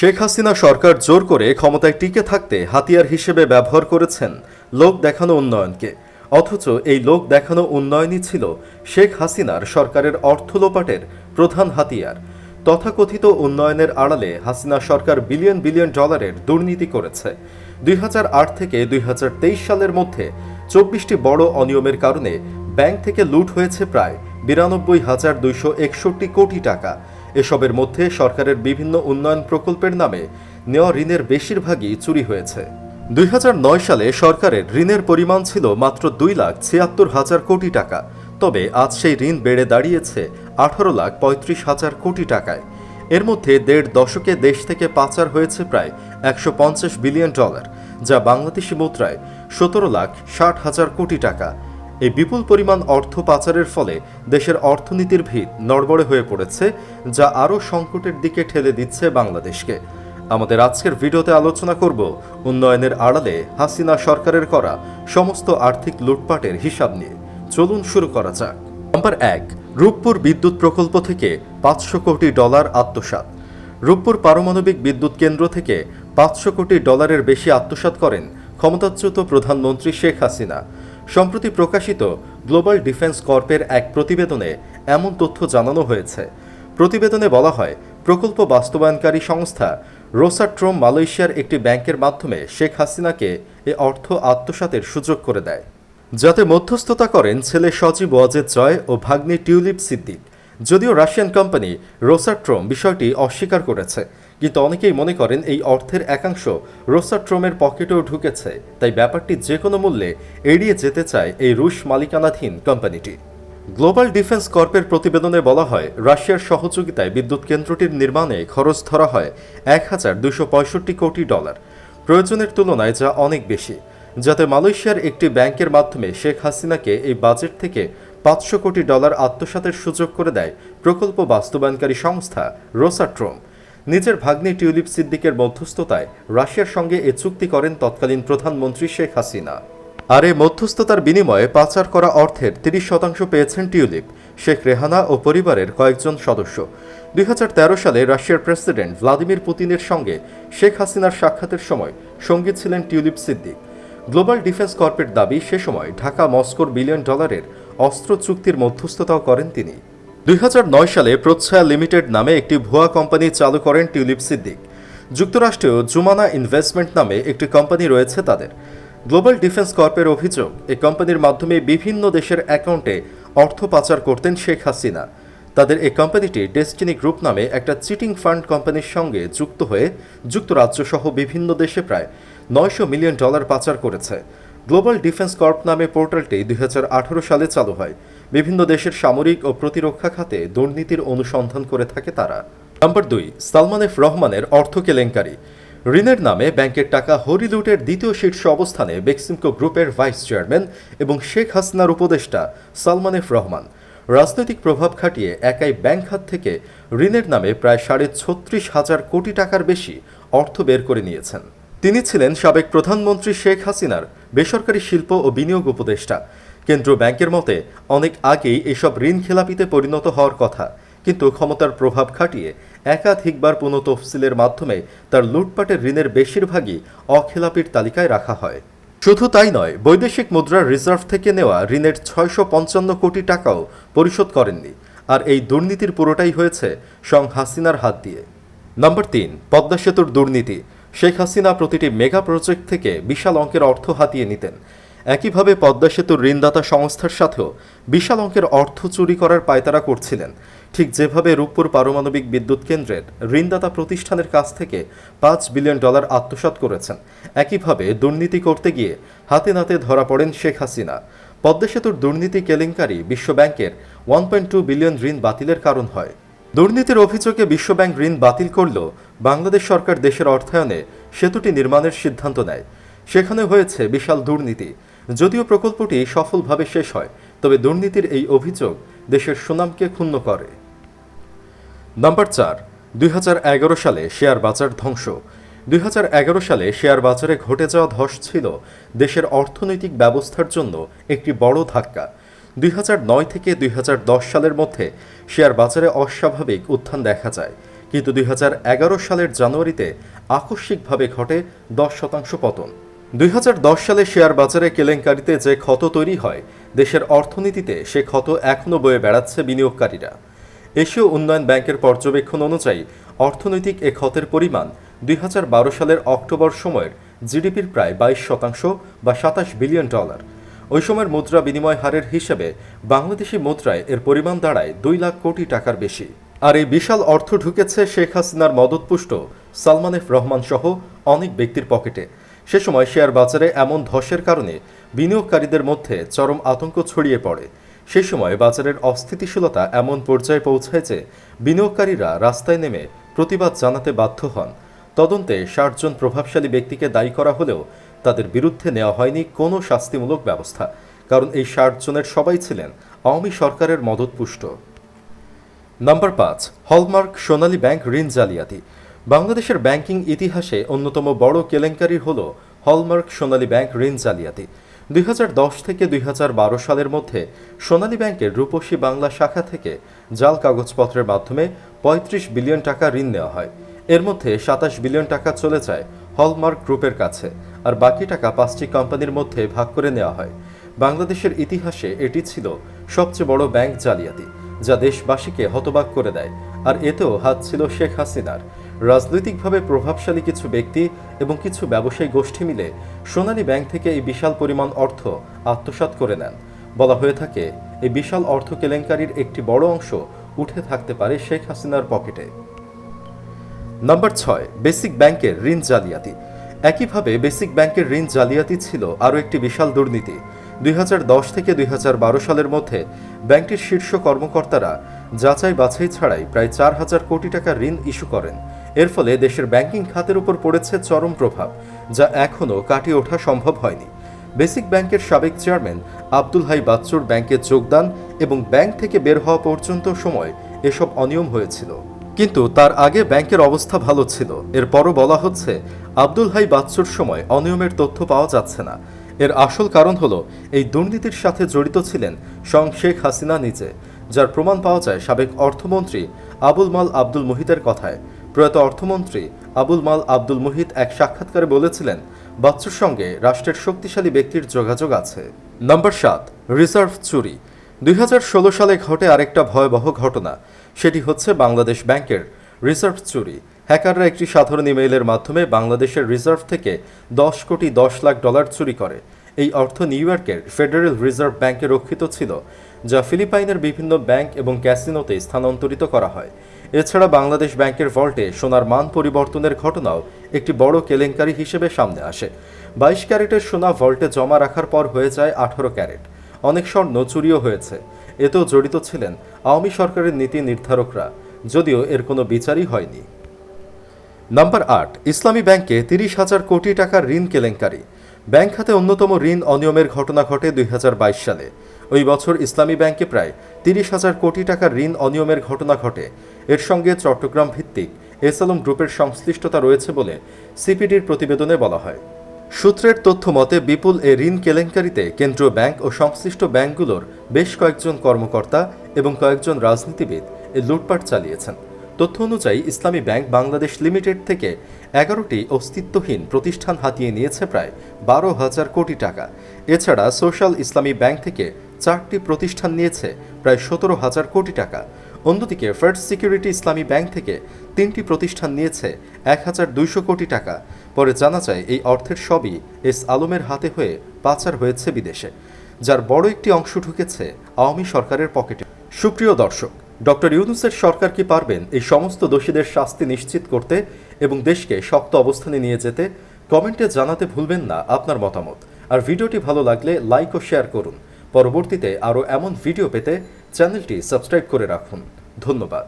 শেখ হাসিনা সরকার জোর করে ক্ষমতায় টিকে থাকতে হাতিয়ার হিসেবে ব্যবহার করেছেন লোক দেখানো উন্নয়নকে। অথচ এই লোক দেখানো উন্নয়নই ছিল শেখ হাসিনার সরকারের অর্থ লোপাটের প্রধান হাতিয়ার। তথাকথিত উন্নয়নের আড়ালে হাসিনা সরকার বিলিয়ন বিলিয়ন ডলারের দুর্নীতি করেছে। দুই হাজার আট থেকে দুই হাজার তেইশ সালের মধ্যে চব্বিশটি বড় অনিয়মের কারণে ব্যাংক থেকে লুট হয়েছে প্রায় বিরানব্বই হাজার দুইশো একষট্টি কোটি টাকা। এসবের মধ্যে সরকারের বিভিন্ন উন্নয়ন প্রকল্পের নামে নেওয়া ঋণের বেশিরভাগই চুরি হয়েছে। দুই হাজার নয় সালে সরকারের ঋণের পরিমাণ ছিল মাত্র দুই লাখ ছিয়াত্তর হাজার কোটি টাকা। তবে আজ সেই ঋণ বেড়ে দাঁড়িয়েছে আঠারো লাখ পঁয়ত্রিশ হাজার কোটি টাকায়। এর মধ্যে দেড় দশকে দেশ থেকে পাচার হয়েছে প্রায় একশো পঞ্চাশ বিলিয়ন ডলার, যা বাংলাদেশি মুদ্রায় সতেরো লাখ ষাট হাজার কোটি টাকা। এই বিপুল পরিমাণ অর্থ পাচারের ফলে দেশের অর্থনীতির ভিত নড়বড়ে হয়ে পড়েছে, যা আরও সংকটের দিকে ঠেলে দিচ্ছে বাংলাদেশকে। আমাদের আজকের ভিডিওতে আলোচনা করব উন্নয়নের আড়ালে হাসিনা সরকারের করা সমস্ত আর্থিক লুটপাটের হিসাব নিয়ে। চলুন শুরু করা যাক। নাম্বার এক, রূপপুর বিদ্যুৎ প্রকল্প থেকে পাঁচশো কোটি ডলার আত্মসাৎ। রূপপুর পারমাণবিক বিদ্যুৎ কেন্দ্র থেকে পাঁচশো কোটি ডলারের বেশি আত্মসাৎ করেন ক্ষমতাচ্যুত প্রধানমন্ত্রী শেখ হাসিনা। সম্প্রতি প্রকাশিত গ্লোবাল ডিফেন্স কর্পের এক প্রতিবেদনে এমন তথ্য জানানো হয়েছে। প্রতিবেদনে বলা হয়, প্রকল্প বাস্তবায়নকারী সংস্থা রোসাট্রোম মালয়েশিয়ার একটি ব্যাংকের মাধ্যমে শেখ হাসিনাকে এ অর্থ আত্মসাতের সুযোগ করে দেয়। যাতে মধ্যস্থতা করেন ছেলে সজীব ওয়াজেদ জয় ও ভাগ্নি টিউলিপ সিদ্দিক। যদিও রাশিয়ান কোম্পানি রোসাট্রোম বিষয়টি অস্বীকার করেছে। কিন্তু অনেকেই মনে করেন এই অর্থের একাংশ রোসাট্রোমের পকেটেও ঢুকেছে, তাই ব্যাপারটি যে কোনো মূল্যে এড়িয়ে যেতে চায় এই রুশ মালিকানাধীন কোম্পানিটি। গ্লোবাল ডিফেন্স কর্পের প্রতিবেদনে বলা হয়, রাশিয়ার সহযোগিতায় বিদ্যুৎ কেন্দ্রটির নির্মাণে খরচ ধরা হয় এক হাজার দুশো পঁয়ষট্টি কোটি ডলার। প্রয়োজনের তুলনায় যা অনেক বেশি, যাতে মালয়েশিয়ার একটি ব্যাংকের মাধ্যমে শেখ হাসিনাকে এই বাজেট থেকে পাঁচশো কোটি ডলার আত্মসাতের সুযোগ করে দেয় প্রকল্প বাস্তবায়নকারী সংস্থা রোসাট্রোম নিজের ভাগ্নে টিউলিপ সিদ্দিকের মধ্যস্থতায় রাশিয়ার সঙ্গে এ চুক্তি করেন তৎকালীন প্রধানমন্ত্রী শেখ হাসিনা। আর এই মধ্যস্থতার বিনিময়ে পাচার করা অর্থের তিরিশ শতাংশ পেয়েছেন টিউলিপ, শেখ রেহানা ও পরিবারের কয়েকজন সদস্য। দুই হাজার তেরো সালে রাশিয়ার প্রেসিডেন্ট ভ্লাদিমির পুতিনের সঙ্গে শেখ হাসিনার সাক্ষাতের সময় সঙ্গী ছিলেন টিউলিপ সিদ্দিক। গ্লোবাল ডিফেন্স কর্পের দাবি, সে সময় ঢাকা মস্কোর বিলিয়ন ডলারের অস্ত্র চুক্তির মধ্যস্থতাও করেন তিনি। দুই হাজার নয় সালে প্রচ্ছায়া লিমিটেড নামে একটি ভুয়া কোম্পানি চালু করেন টিউলিপ সিদ্দিক। যুক্তরাষ্ট্রেও জুমানা ইনভেস্টমেন্ট নামে একটি কোম্পানি রয়েছে তাদের। গ্লোবাল ডিফেন্স কর্পের অভিযোগ এই কোম্পানির মাধ্যমে বিভিন্ন দেশের অ্যাকাউন্টে অর্থ পাচার করতেন শেখ হাসিনা। তাদের এই কোম্পানিটি ডেস্টিনি গ্রুপ নামে একটা চিটিং ফান্ড কোম্পানির সঙ্গে যুক্ত হয়ে যুক্তরাজ্য সহ বিভিন্ন দেশে প্রায় নয়শো মিলিয়ন ডলার পাচার করেছে। গ্লোবাল ডিফেন্স কর্প নামে পোর্টালটি দুই হাজার আঠারো সালে চালু হয়। বিভিন্ন দেশের সামরিক ও প্রতিরক্ষা খাতে দুর্নীতির অনুসন্ধান করে থাকে তারা। নাম্বার দুই, সালমান এফ রহমানের অর্থ কেলেঙ্কারি। ঋণের নামে ব্যাংকের টাকা হরিলুটের দ্বিতীয় শীর্ষ অবস্থানে বেক্সিমকো গ্রুপের ভাইস চেয়ারম্যান এবং শেখ হাসিনার উপদেষ্টা সালমান এফ রহমান। রাজনৈতিক প্রভাব খাটিয়ে একাই ব্যাংক খাত থেকে ঋণের নামে প্রায় সাড়ে ছত্রিশ হাজার কোটি টাকার বেশি অর্থ বের করে নিয়েছেন। তিনি ছিলেন সাবেক প্রধানমন্ত্রী শেখ হাসিনার বেসরকারি শিল্প ও বিনিয়োগ উপদেষ্টা। কেন্দ্র ব্যাংকের মতে, অনেক আগেই এসব ঋণ খেলাপিতে পরিণত হওয়ার কথা। কিন্তু ক্ষমতার প্রভাব খাটিয়ে একাধিকবার পুনঃ তফসিলের মাধ্যমে তার লুটপাটের ঋণের বেশিরভাগই অখেলাপির তালিকায় রাখা হয়। শুধু তাই নয়, বৈদেশিক মুদ্রার রিজার্ভ থেকে নেওয়া ঋণের ছয়শো পঞ্চান্ন কোটি টাকাও পরিশোধ করেননি। আর এই দুর্নীতির পুরোটাই হয়েছে সং হাসিনার হাত দিয়ে। নম্বর তিন, পদ্মা সেতুর দুর্নীতি। শেখ হাসিনা প্রতিটি মেগা প্রজেক্ট থেকে বিশাল অঙ্কের অর্থ হাতিয়ে নিতেন। একইভাবে পদ্মা সেতুর ঋণদাতা সংস্থার সাথেও বিশাল অঙ্কের অর্থ চুরি করার পায়তারা করছিলেন। ঠিক যেভাবে রূপপুর পারমাণবিক বিদ্যুৎ কেন্দ্রের ঋণদাতা প্রতিষ্ঠানের কাছ থেকে পাঁচ বিলিয়ন ডলার আত্মসাৎ করেছেন। একইভাবে দুর্নীতি করতে গিয়ে হাতে নাতে ধরা পড়েন শেখ হাসিনা। পদ্মা সেতুর দুর্নীতি কেলেঙ্কারি বিশ্বব্যাংকের ওয়ান পয়েন্ট টু বিলিয়ন ঋণ বাতিলের কারণ হয়। দুর্নীতির অভিযোগে বিশ্বব্যাংক ঋণ বাতিল করলেও বাংলাদেশ সরকার দেশের অর্থায়নে সেতুটি নির্মাণের সিদ্ধান্ত নেয়। সেখানে হয়েছে বিশাল দুর্নীতি। যদিও প্রকল্পটি সফলভাবে শেষ হয়, তবে দুর্নীতির এই অভিযোগ দেশের সুনামকে ক্ষুণ্ণ করে। নাম্বার চার, দুই সালে শেয়ার বাজার ধ্বংস। দুই হাজার এগারো সালে শেয়ার বাজারে ঘটে যাওয়া ধস ছিল দেশের অর্থনৈতিক ব্যবস্থার জন্য একটি বড় ধাক্কা। দুই হাজার নয় থেকে দুই হাজার দশ সালের মধ্যে শেয়ার বাজারে অস্বাভাবিক উত্থান দেখা যায়, কিন্তু দুই হাজার এগারো সালের জানুয়ারিতে আকস্মিকভাবে ঘটে দশ শতাংশ পতন। দুই হাজার দশ সালে শেয়ার বাজারে কেলেঙ্কারিতে যে ক্ষত তৈরি হয়, দেশের অর্থনীতিতে সে ক্ষত এখনও বয়ে বেড়াচ্ছে বিনিয়োগকারীরা। এশীয় উন্নয়ন ব্যাংকের পর্যবেক্ষণ অনুযায়ী, অর্থনৈতিক এ ক্ষতের পরিমাণ দুই হাজার বারো সালের অক্টোবর সময়ের জিডিপির প্রায় বাইশ শতাংশ বা সাতাশ বিলিয়ন ডলার। ওই সময়ের মুদ্রা বিনিময় হারের হিসেবে বাংলাদেশি মুদ্রায় এর পরিমাণ দাঁড়ায় দুই লাখ কোটি টাকার বেশি। আর এই বিশাল অর্থ ঢুকেছে শেখ হাসিনার মদতপুষ্ট সালমান এফ রহমান সহ অনেক ব্যক্তির পকেটে। সে সময় শেয়ার বাজারে এমন ধসের কারণে বিনিয়োগকারীদের মধ্যে চরম আতঙ্ক ছড়িয়ে পড়ে। সেই সময় বাজারের অস্থিতিশীলতা এমন পর্যায়ে পৌঁছায় যে বিনিয়োগকারীরা রাস্তায় নেমে প্রতিবাদ জানাতে বাধ্য হন। তদন্তে ষাটজন প্রভাবশালী ব্যক্তিকে দায়ী করা হলেও তাদের বিরুদ্ধে নেওয়া হয়নি কোনো শাস্তিমূলক ব্যবস্থা, কারণ এই ষাট জনের সবাই ছিলেন আওয়ামী সরকারের মদতপুষ্ট। নাম্বার পাঁচ, হলমার্ক সোনালী ব্যাংক ঋণ জালিয়াতি। বাংলাদেশের ব্যাংকিং ইতিহাসে অন্যতম বড় কেলেঙ্কারি হল হলমার্ক সোনালী ব্যাংক ঋণ জালিয়াতি। দুই হাজার দশ থেকে দুই হাজার বারো সালের মধ্যে সোনালী ব্যাংকের রূপসী বাংলা শাখা থেকে জাল কাগজপত্রের মাধ্যমে ৩৫ বিলিয়ন টাকা ঋণ নেওয়া হয়। এর মধ্যে সাতাশ বিলিয়ন টাকা চলে যায় হলমার্ক গ্রুপের কাছে আর বাকি টাকা পাঁচটি কোম্পানির মধ্যে ভাগ করে নেওয়া হয়। বাংলাদেশের ইতিহাসে এটি ছিল সবচেয়ে বড় ব্যাংক জালিয়াতি, যা দেশবাসীকে হতবাক করে দেয়। আর এতেও হাত ছিল শেখ হাসিনার। রাজনৈতিকভাবে প্রভাবশালী কিছু ব্যক্তি এবং কিছু ব্যবসায়ী গোষ্ঠী মিলে সোনালী ব্যাংক থেকে এই বিশাল পরিমাণ অর্থ আত্মসাৎ করে নেন। বলা হয়ে থাকে, এই বিশাল অর্থ কেলেঙ্কারির একটি বড় অংশ উঠে থাকতে পারে শেখ হাসিনার পকেটে। নাম্বার ছয়, বেসিক ব্যাংকের ঋণ জালিয়াতি। একইভাবে বেসিক ব্যাংকের ঋণ জালিয়াতি ছিল আরও একটি বিশাল দুর্নীতি। দুই হাজার দশ থেকে দুই হাজার বারো সালের মধ্যে ব্যাংকটির শীর্ষ কর্মকর্তারা যাচাই বাছাই ছাড়াই প্রায় চার হাজার কোটি টাকা ঋণ ইস্যু করেন। এর ফলে দেশের ব্যাংকিং খাতের উপর পড়েছে চরম প্রভাব, যা এখনও কাটিয়ে ওঠা সম্ভব হয়নি। বেসিক ব্যাংকের সাবেক চেয়ারম্যান আব্দুল হাই বাচ্চুর ব্যাংকে যোগদান এবং ব্যাংক থেকে বের হওয়া পর্যন্ত সময় এসব অনিয়ম হয়েছিল। কিন্তু তার আগে ব্যাংকের অবস্থা ভালো ছিল। এরপরও বলা হচ্ছে, আব্দুল হাই বাচ্চুর সময় অনিয়মের তথ্য পাওয়া যাচ্ছে না। এর আসল কারণ হলো, এই দুর্নীতির সাথে জড়িত ছিলেন সং শেখ হাসিনা নিজে, যার প্রমাণ পাওয়া যায় সাবেক অর্থমন্ত্রী আবুল মাল আব্দুল মুহিতের কথায়। প্রয়াত অর্থমন্ত্রী আবুল মাল আব্দুল মুহিত এক সাক্ষাৎকারে বলেছিলেন বাচ্চুর সঙ্গে রাষ্ট্রের শক্তিশালী ব্যক্তির যোগাযোগ আছে। নম্বর সাত, রিজার্ভ চুরি। দুই হাজার ষোলো সালে ঘটে আরেকটা ভয়াবহ ঘটনা। সেটি হচ্ছে বাংলাদেশ ব্যাংকের রিজার্ভ চুরি। হ্যাকাররা একটি সাধারণ ইমেইলের মাধ্যমে বাংলাদেশের রিজার্ভ থেকে দশ কোটি দশ লাখ ডলার চুরি করে। এই অর্থ নিউ ইয়র্কের ফেডারেল রিজার্ভ ব্যাংকে রক্ষিত ছিল, যা ফিলিপাইনের বিভিন্ন ব্যাংক এবং ক্যাসিনোতে স্থানান্তরিত করা হয়। এছাড়া বাংলাদেশ ব্যাংকের ভল্টে সোনার মান পরিবর্তনের ঘটনাও একটি বড় কেলেঙ্কারি হিসেবে সামনে আসে। বাইশ ক্যারেটের সোনা ভল্টে জমা রাখার পর হয়ে যায় আঠারো ক্যারেট। অনেক স্বর্ণ চুরিও হয়েছে। এতেও জড়িত ছিলেন আওয়ামী সরকারের নীতি নির্ধারকরা, যদিও এর কোনো বিচারই হয়নি। নাম্বার আট, ইসলামী ব্যাংকে তিরিশ হাজার কোটি টাকার ঋণ কেলেঙ্কারি। ব্যাংক খাতে অন্যতম ঋণ অনিয়মের ঘটনা ঘটে দুই হাজার বাইশ সালে। ওই বছর ইসলামী ব্যাংকে প্রায় তিরিশ হাজার কোটি টাকার ঋণ অনিয়মের ঘটনা ঘটে। এর সঙ্গে চট্টগ্রাম ভিত্তিক এসালম গ্রুপের সংশ্লিষ্টতা রয়েছে বলে সিপিডির প্রতিবেদনে বলা হয়। সূত্রের তথ্য মতে, বিপুল এ ঋণ কেলেঙ্কারিতে কেন্দ্রীয় ব্যাংক ও সংশ্লিষ্ট ব্যাংকগুলোর বেশ কয়েকজন কর্মকর্তা এবং কয়েকজন রাজনীতিবিদ এ লুটপাট চালিয়েছেন। তথ্য অনুযায়ী, ইসলামী ব্যাংক বাংলাদেশ লিমিটেড থেকে এগারোটি অস্তিত্বহীন প্রতিষ্ঠান হাতিয়ে নিয়েছে প্রায় বারো হাজার কোটি টাকা। এছাড়া সোশ্যাল ইসলামী ব্যাংক থেকে চারটি প্রতিষ্ঠান নিয়েছে, প্রায় সতেরো হাজার কোটি টাকা। অন্যদিকে ফার্স্ট সিকিউরিটি ইসলামী ব্যাংক থেকে তিনটি প্রতিষ্ঠান নিয়েছে, এক হাজার দুইশো কোটি টাকা। পরে জানা যায়, এই অর্থের সবই এস আলমের হাতে হয়ে পাচার হয়েছে বিদেশে, যার বড় একটি অংশ ঢুকেছে আওয়ামী সরকারের পকেটে। সুপ্রিয় দর্শক, ডক্টর ইউনুসের সরকার কি পারবেন এই সমস্ত দোষীদের শাস্তি নিশ্চিত করতে এবং দেশকে শক্ত অবস্থানে নিয়ে যেতে? কমেন্টে জানাতে ভুলবেন না আপনার মতামত। আর ভিডিওটি ভালো লাগলে লাইক ও শেয়ার করুন। পরবর্তীতে আরও এমন ভিডিও পেতে চ্যানেলটি সাবস্ক্রাইব করে রাখুন। ধন্যবাদ।